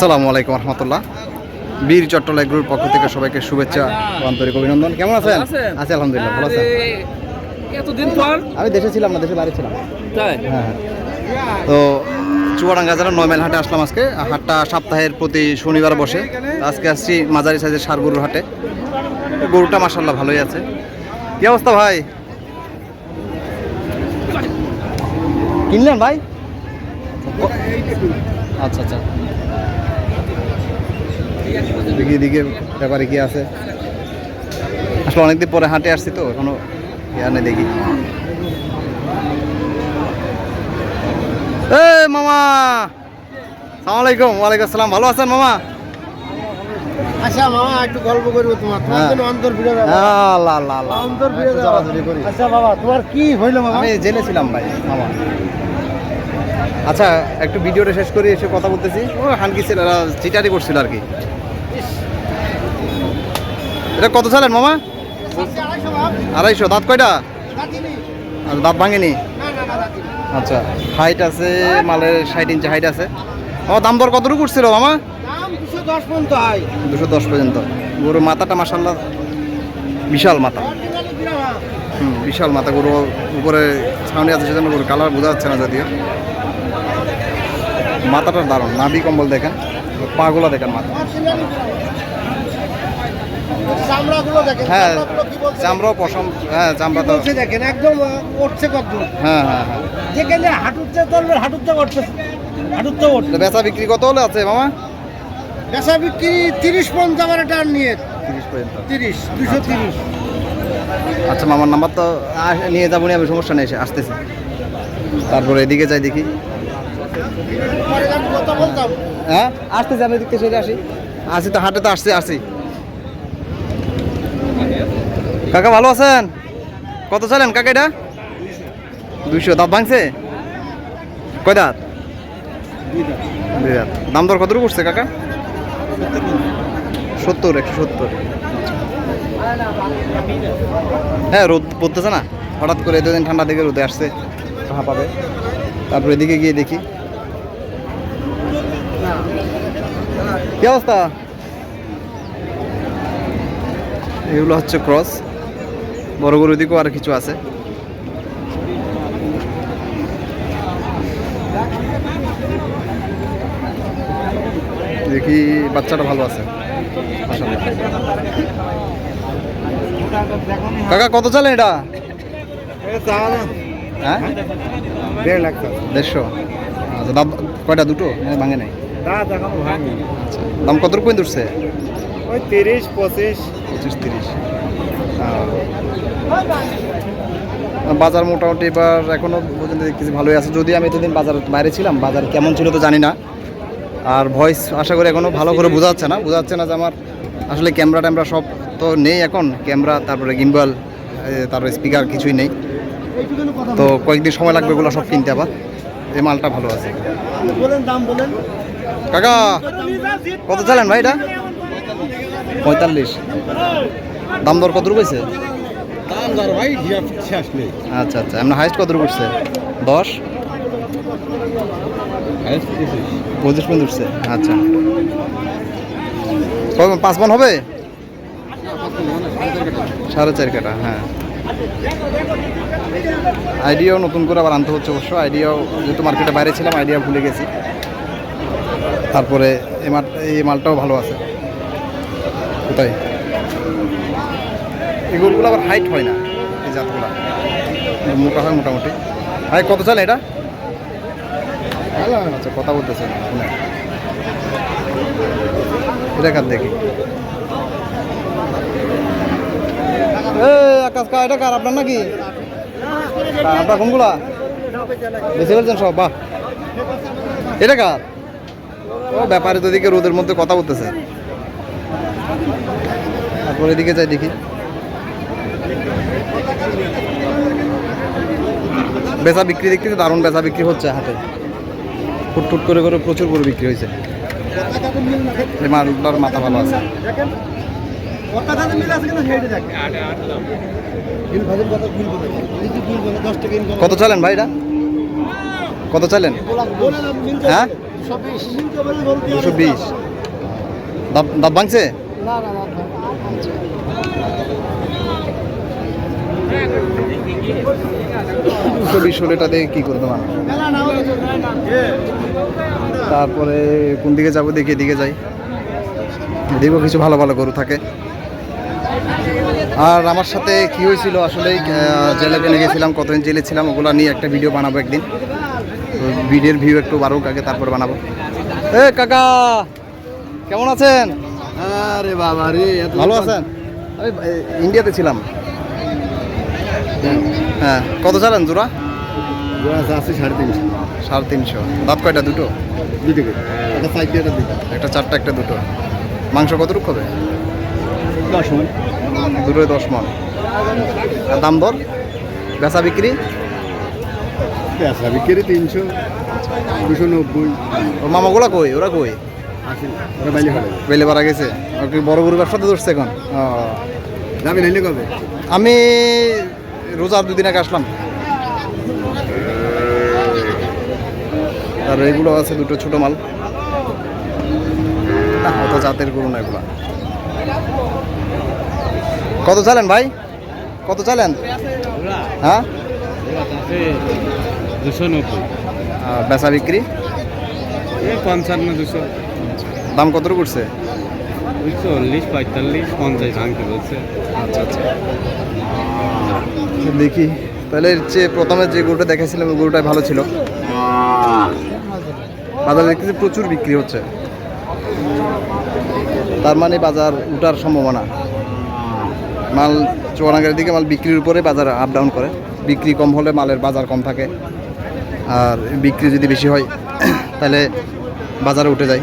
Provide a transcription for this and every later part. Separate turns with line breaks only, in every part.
আসসালামু আলাইকুম রহমতুল্লাহ। বীর চট্টল এগ্রুর পক্ষ থেকে সবাইকে শুভেচ্ছা আন্তরিক অভিনন্দন। কেমন আছেন? আছি আলহামদুলিল্লাহ ভালো আছেন
এতদিন পর?
আমি দেশে ছিলাম না দেশে বাইরে ছিলাম।
তাই?
হ্যাঁ হ্যাঁ। তো চুয়াডাঙ্গা জেলার নয় মাইল হাটে আসলাম আজকে। হাটটা সপ্তাহের প্রতি শনিবার বসে। আজকে আসছি মাঝারি সাইজের সার গরুর হাটে। গরুটা মাসাল্লাহ ভালোই আছে। কি অবস্থা ভাই? কিনলেন ভাই? আচ্ছা আচ্ছা। দেখি এদিকে ব্যাপারে কি আছে? আসলে অনেকদিন পরে হাটে আসছি তো এখনও ইয়া নেই দেখি। এ মামা! সালাম আলাইকুম ওয়ালাইকুম আসসালাম। ভালো আছেন মামা?
আচ্ছা মামা একটু গল্প করব তোমার। তোমার
হ্যাঁ।
জন্য অন্তর ফিরে যাব।
হ্যাঁ, আল্লাহ আল্লাহ আল্লাহ।
অন্তর ফিরে
একটু
যাব।
জড়াজড়ি করি।
আচ্ছা বাবা তোমার কি হইল মামা?
আমি জেলে ছিলাম ভাই মামা। আচ্ছা একটু ভিডিওটা শেষ করে এসে কথা বলতেছি। ও হানকি ছিল চিটারি করছিল আর কি। এটা কত চালেন মামা? আড়াইশো। দাঁত কয়টা? দাঁত ভাঙেনি? আচ্ছা হাইট আছে, মালের ষাট ইঞ্চি হাইট আছে। আমার দাম দর কতটুকু উঠছিল মামা?
দুশো দশ পর্যন্ত।
গরুর মাথাটা মাসাল্লাহ বিশাল মাথা। হুম, বিশাল মাথা। গরু উপরে ছাউনি আছে সেজন্য গরু কালার বোঝা যাচ্ছে না যদিও। মাথাটা দারুণ। নাভি কম্বল দেখেন, পাগুলা দেখেন মাথা।
চামড়াগুলো দেখেন
হ্যাঁ? চামড়াও পশম হ্যাঁ চামড়া তো
দেখেন একদম উঠছে কত
হ্যাঁ হ্যাঁ হ্যাঁ।
যেখানে হাঁটুতে চলবে হাঁটুতে উঠছে। হাঁটুতে উঠছে।
এটা বেচা বিক্রি কত হলে আছে মামা?
বেচা বিক্রি তিরিশ আমার নিয়ে
তিরিশ পর্যন্ত।
তিরিশ দুশো তিরিশ।
আচ্ছা মামার নাম্বার তো নিয়ে যাব আমি সমস্যা নেই আসতেছি। তারপরে এদিকে যাই দেখি। হ্যাঁ? আসতেছি আমি এদিকে সেরে আসি। আসি তো হাটে তো আসছি আসি। কাকা ভালো আছেন? কত চালেন কাকা এটা? দুইশো। দাঁত ভাঙছে? কয় দাঁত? দাঁত। দাম দর কত করছে কাকা? সত্তর, একশো সত্তর। হ্যাঁ রোদ পড়তেছে না। হঠাৎ করে দুদিন ঠান্ডা দিকে রোদে আসছে কাহা পাবে। তারপরে এদিকে গিয়ে দেখি। কি অবস্থা? এগুলো হচ্ছে ক্রস। বড় গরু দিকেও আর কিছু আছে। দেখি বাচ্চাটা ভালো আছে। কাকা কত চালেন এটা? হ্যাঁ?
দেড় লাখ
দেড়শো? আচ্ছা দাম কয়টা দুটো? মানে ভাঙে নাই? আচ্ছা দাম কত রকম উঠছে?
ওই তিরিশ পঁচিশ।
পঁচিশ তিরিশ। বাজার মোটামুটি এবার এখনও পর্যন্ত দেখতেছি ভালোই আছে। যদি আমি এতদিন বাজার বাইরে ছিলাম বাজার কেমন ছিল তো জানি না। আর ভয়েস আশা করি এখনও ভালো করে বোঝা যাচ্ছে না। বোঝা যাচ্ছে না যে আমার আসলে ক্যামেরা ট্যামেরা সব তো নেই এখন। ক্যামেরা তারপরে গিম্বল তারপরে স্পিকার কিছুই নেই। তো কয়েকদিন সময় লাগবে এগুলো সব কিনতে আবার। এই মালটা ভালো আছে। কাকা কত চালেন ভাই এটা? পঁয়তাল্লিশ। দাম দর কত রুপেছে আচ্ছা আচ্ছা। আপনার হাইস্ট কত উঠছে? দশ? পঁচিশ। পর্যন্ত উঠছে। আচ্ছা। পাঁচ মন হবে? সাড়ে চার কাটা হ্যাঁ। আইডিয়াও নতুন করে আবার আনতে হচ্ছে অবশ্য। আইডিয়াও যেহেতু মার্কেটে বাইরে ছিলাম আইডিয়া ভুলে গেছি। তারপরে এই মালটাও ভালো আছে। কোথায়? এগুলোগুলো আবার হাইট হয় না, এই জাতগুলা। মোটা হয় মোটামুটি। ভাই, কত চালে এটা? আচ্ছা কথা বলতেছে এটা দেখি? আকাশ কা এটা আপনার নাকি? আপনার কোনগুলা? বেশি ফেলছেন সব এটা ব্যাপারে তো এদিকে রোদের মধ্যে কথা বলতেছে। তারপর এদিকে যাই দেখি। বেচা বিক্রি দেখতেছি দারুণ বেচা বিক্রি হচ্ছে হাতে ফুট ফুট করে করে প্রচুর করে বিক্রি হয়েছে। মাথা ভালো আছে। কত চালেন ভাইরা কত চালেন? হ্যাঁ? দুশো বিশ। এটা দিয়ে কী তারপরে কোন দিকে যাব দেখি, এদিকে যাই। দেখব কিছু ভালো ভালো গরু থাকে। আর আমার সাথে কি হয়েছিল আসলে জেলে পেনে গেছিলাম, কতদিন জেলে ছিলাম, ওগুলো নিয়ে একটা ভিডিও বানাবো একদিন। ভিডিওর ভিউ একটু বাড়ুক, আগে তারপরে বানাবো। এ, কাকা, কেমন আছেন?
আরে বাবা রে এত
ভালো আছেন? আমি ইন্ডিয়াতে ছিলাম। হ্যাঁ কত চালেন জোড়া?
আছে আছে সাড়ে তিনশো।
সাড়ে তিনশো। দাঁত কয়টা? দুটো?
দুটো একটা সাইড দিয়ে একটা দুটো।
একটা চারটা একটা দুটো। মাংস কতটুকু হবে?
দশ মন।
দুটোই দশ মন। আর দাম দর? বেচা বিক্রি?
পেঁচা বিক্রি তিনশো দুশো নব্বই।
ও মামাগুলা কই? ওরা কই? বেলে পারা গেছে। আর কি বড় গরু ব্যবসাতে ধরছে এখন। ও।
যাবি নাইলে কবে?
আমি রোজার দুদিন আগে আসলাম। আর এগুলো আছে দুটো ছোট মাল। না অত জাতের গরু না এগুলা। কত চালেন ভাই? কত চালেন? হ্যাঁ?
দুশো নব্বই।
বেচা বিক্রি?
এই পঞ্চান্ন দুশো।
দাম কত করছে
চল্লিশ পঁয়তাল্লিশ পঞ্চাশ ভাঙতে বলছে।
আচ্ছা আচ্ছা। দেখি। তাহলে যে প্রথমে যে গরুটা দেখাইছিলাম ওই গরুটাই ভালো ছিল। বাজারে দেখতেছি প্রচুর বিক্রি হচ্ছে। তার মানে বাজার উঠার সম্ভাবনা। মাল চুয়াডাঙ্গার দিকে মাল বিক্রির উপরে বাজার আপ ডাউন করে। বিক্রি কম হলে মালের বাজার কম থাকে। আর বিক্রি যদি বেশি হয় তাহলে বাজারে উঠে যায়।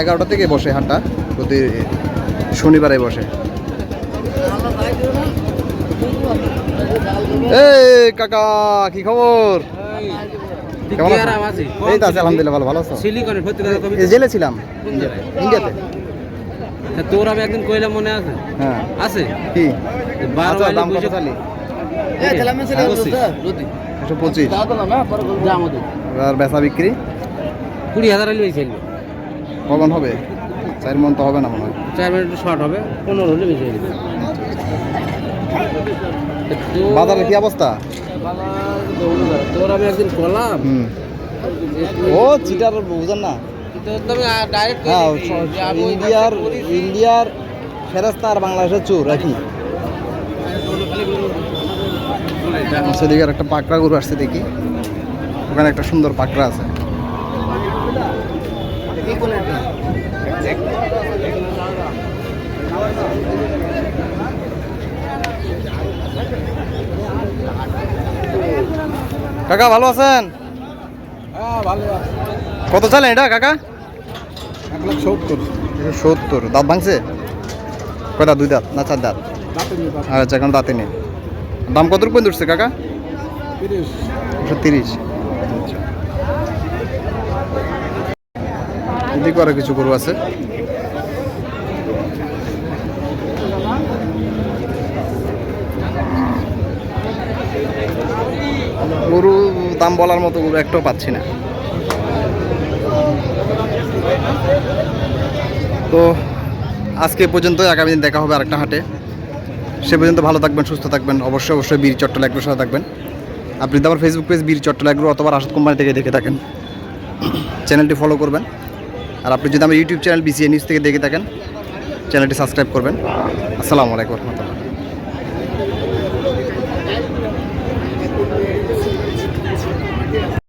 এগারোটা থেকে বসে হাটটা প্রতি শনিবারে বসে। এই কাকা কি খবর? কেমন আছো? এই তো আছে আলহামদুলিল্লাহ ভালো আছো? জেলে ছিলাম ইন্ডিয়াতে।
তোর আমি একদিন কইলাম মনে আছে?
হ্যাঁ।
আছে?
কি?
বারো
আচ্ছা,
বাইলে
দাম কত চালি একশো পঁচিশ। আর বেচা বিক্রি?
কুড়ি হাজার
কখন হবে? চার মন তো হবে না মনে হয়।
চার মিনিট শর্ট হবে পনেরো হলে বেশি।
বাজারের কি অবস্থা?
তোর আমি একদিন করলাম।
ও চিটার বুঝেন না। হ্যাঁ ইন্ডিয়ার ইন্ডিয়ার ফেরাস্তা আর বাংলাদেশের চোর একই সেদিকে একটা পাকড়া গরু আসছে দেখি। ওখানে একটা সুন্দর পাকড়া আছে। কাকা ভালো আছেন? কত চালেন এটা কাকা?
এক লাখ সত্তর।
সত্তর। দাঁত ভাঙছে? কয়টা দুই দাঁত না চার দাঁত? আচ্ছা এখন দাঁতে নেই। দাম কত রূপ উঠছে কাকা?
তিরিশ।
তিরিশ। এদিকে আরও কিছু গরু আছে। গরু দাম বলার মতো গরু একটাও পাচ্ছি না। তো আজকে পর্যন্ত আগামী দিন দেখা হবে আরেকটা হাটে। সে পর্যন্ত ভালো থাকবেন, সুস্থ থাকবেন, অবশ্যই অবশ্যই বীর চট্টল এগ্রোর সাথে থাকবেন। আপনি তো আমার Facebook page Bir Chattal agro অথবা রাশদ কোম্পানি থেকে দেখে থাকেন চ্যানেলটি ফলো করবেন। আর আপনি যদি আমার ইউটিউব চ্যানেল বিসিএ নিউজ থেকে দেখে থাকেন চ্যানেলটি সাবস্ক্রাইব করবেন। আসসালামু আলাইকুম রহমতুল্লাহ।